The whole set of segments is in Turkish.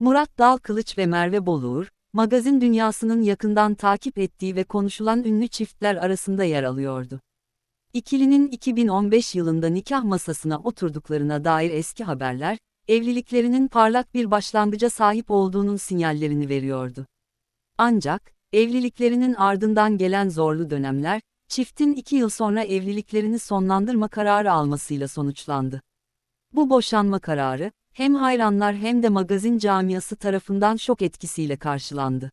Murat Dalkılıç ve Merve Boluğur, magazin dünyasının yakından takip ettiği ve konuşulan ünlü çiftler arasında yer alıyordu. İkilinin 2015 yılında nikah masasına oturduklarına dair eski haberler, evliliklerinin parlak bir başlangıca sahip olduğunun sinyallerini veriyordu. Ancak, evliliklerinin ardından gelen zorlu dönemler, çiftin iki yıl sonra evliliklerini sonlandırma kararı almasıyla sonuçlandı. Bu boşanma kararı, hem hayranlar hem de magazin camiası tarafından şok etkisiyle karşılandı.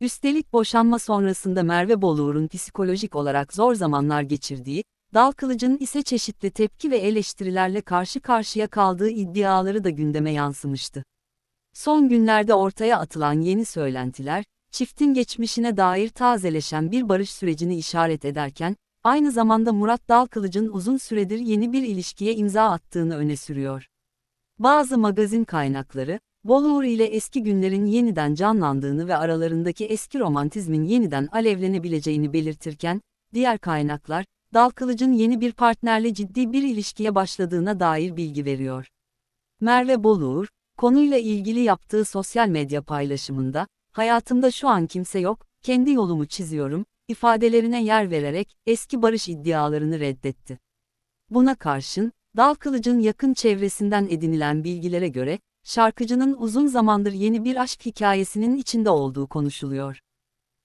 Üstelik boşanma sonrasında Merve Boluğur'un psikolojik olarak zor zamanlar geçirdiği, Dal Kılıç'ın ise çeşitli tepki ve eleştirilerle karşı karşıya kaldığı iddiaları da gündeme yansımıştı. Son günlerde ortaya atılan yeni söylentiler, çiftin geçmişine dair tazeleşen bir barış sürecini işaret ederken, aynı zamanda Murat Dalkılıç'ın uzun süredir yeni bir ilişkiye imza attığını öne sürüyor. Bazı magazin kaynakları, Boluğur ile eski günlerin yeniden canlandığını ve aralarındaki eski romantizmin yeniden alevlenebileceğini belirtirken, diğer kaynaklar, Dalkılıç'ın yeni bir partnerle ciddi bir ilişkiye başladığına dair bilgi veriyor. Merve Boluğur, konuyla ilgili yaptığı sosyal medya paylaşımında, hayatımda şu an kimse yok, kendi yolumu çiziyorum, ifadelerine yer vererek eski barış iddialarını reddetti. Buna karşın, Dalkılıç'ın yakın çevresinden edinilen bilgilere göre, şarkıcının uzun zamandır yeni bir aşk hikayesinin içinde olduğu konuşuluyor.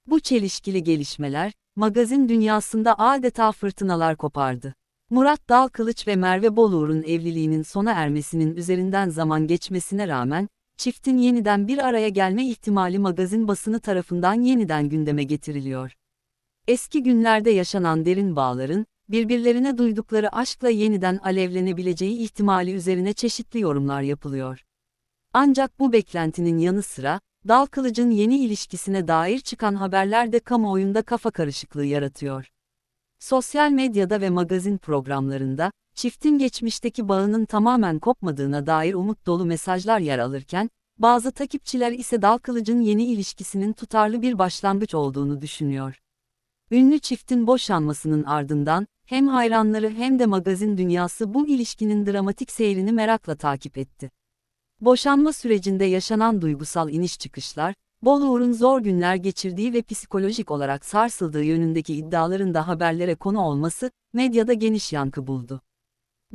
Bu çelişkili gelişmeler, magazin dünyasında adeta fırtınalar kopardı. Murat Dalkılıç ve Merve Boluğur'un evliliğinin sona ermesinin üzerinden zaman geçmesine rağmen, çiftin yeniden bir araya gelme ihtimali magazin basını tarafından yeniden gündeme getiriliyor. Eski günlerde yaşanan derin bağların, birbirlerine duydukları aşkla yeniden alevlenebileceği ihtimali üzerine çeşitli yorumlar yapılıyor. Ancak bu beklentinin yanı sıra, Dal Kılıç'ın yeni ilişkisine dair çıkan haberler de kamuoyunda kafa karışıklığı yaratıyor. Sosyal medyada ve magazin programlarında, çiftin geçmişteki bağının tamamen kopmadığına dair umut dolu mesajlar yer alırken, bazı takipçiler ise Dal Kılıç'ın yeni ilişkisinin tutarlı bir başlangıç olduğunu düşünüyor. Ünlü çiftin boşanmasının ardından, hem hayranları hem de magazin dünyası bu ilişkinin dramatik seyrini merakla takip etti. Boşanma sürecinde yaşanan duygusal iniş çıkışlar, Boluğur'un zor günler geçirdiği ve psikolojik olarak sarsıldığı yönündeki iddiaların da haberlere konu olması, medyada geniş yankı buldu.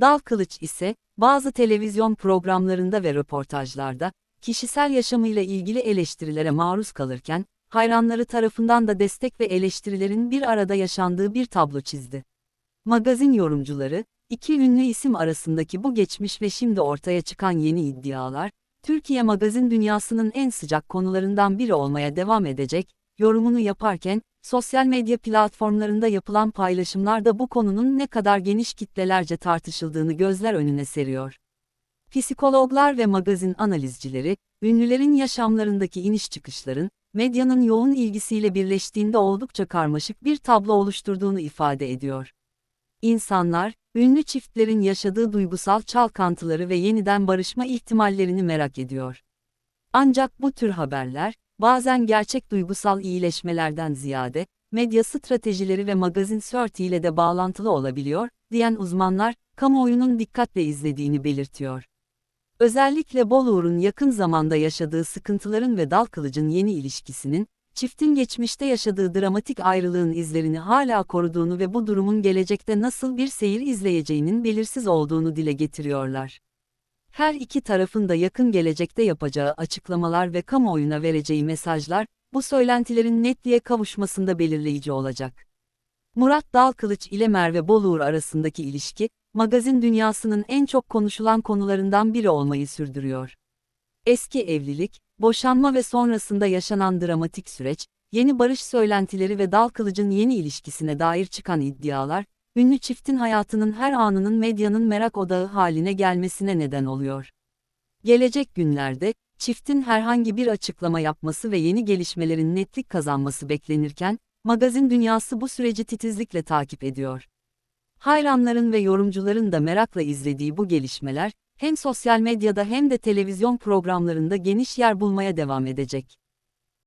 Dal Kılıç ise, bazı televizyon programlarında ve röportajlarda, kişisel yaşamıyla ilgili eleştirilere maruz kalırken, hayranları tarafından da destek ve eleştirilerin bir arada yaşandığı bir tablo çizdi. Magazin yorumcuları, iki ünlü isim arasındaki bu geçmiş ve şimdi ortaya çıkan yeni iddialar, Türkiye magazin dünyasının en sıcak konularından biri olmaya devam edecek, yorumunu yaparken, sosyal medya platformlarında yapılan paylaşımlar da bu konunun ne kadar geniş kitlelerce tartışıldığını gözler önüne seriyor. Psikologlar ve magazin analizcileri, ünlülerin yaşamlarındaki iniş çıkışların, medyanın yoğun ilgisiyle birleştiğinde oldukça karmaşık bir tablo oluşturduğunu ifade ediyor. İnsanlar, ünlü çiftlerin yaşadığı duygusal çalkantıları ve yeniden barışma ihtimallerini merak ediyor. Ancak bu tür haberler, bazen gerçek duygusal iyileşmelerden ziyade, medya stratejileri ve magazin ile de bağlantılı olabiliyor, diyen uzmanlar, kamuoyunun dikkatle izlediğini belirtiyor. Özellikle Boluğur'un yakın zamanda yaşadığı sıkıntıların ve Dalkılıç'ın yeni ilişkisinin, çiftin geçmişte yaşadığı dramatik ayrılığın izlerini hala koruduğunu ve bu durumun gelecekte nasıl bir seyir izleyeceğinin belirsiz olduğunu dile getiriyorlar. Her iki tarafın da yakın gelecekte yapacağı açıklamalar ve kamuoyuna vereceği mesajlar, bu söylentilerin netliğe kavuşmasında belirleyici olacak. Murat Dalkılıç ile Merve Boluğur arasındaki ilişki, magazin dünyasının en çok konuşulan konularından biri olmayı sürdürüyor. Eski evlilik, boşanma ve sonrasında yaşanan dramatik süreç, yeni barış söylentileri ve Dal Kılıç'ın yeni ilişkisine dair çıkan iddialar, ünlü çiftin hayatının her anının medyanın merak odağı haline gelmesine neden oluyor. Gelecek günlerde, çiftin herhangi bir açıklama yapması ve yeni gelişmelerin netlik kazanması beklenirken, magazin dünyası bu süreci titizlikle takip ediyor. Hayranların ve yorumcuların da merakla izlediği bu gelişmeler, hem sosyal medyada hem de televizyon programlarında geniş yer bulmaya devam edecek.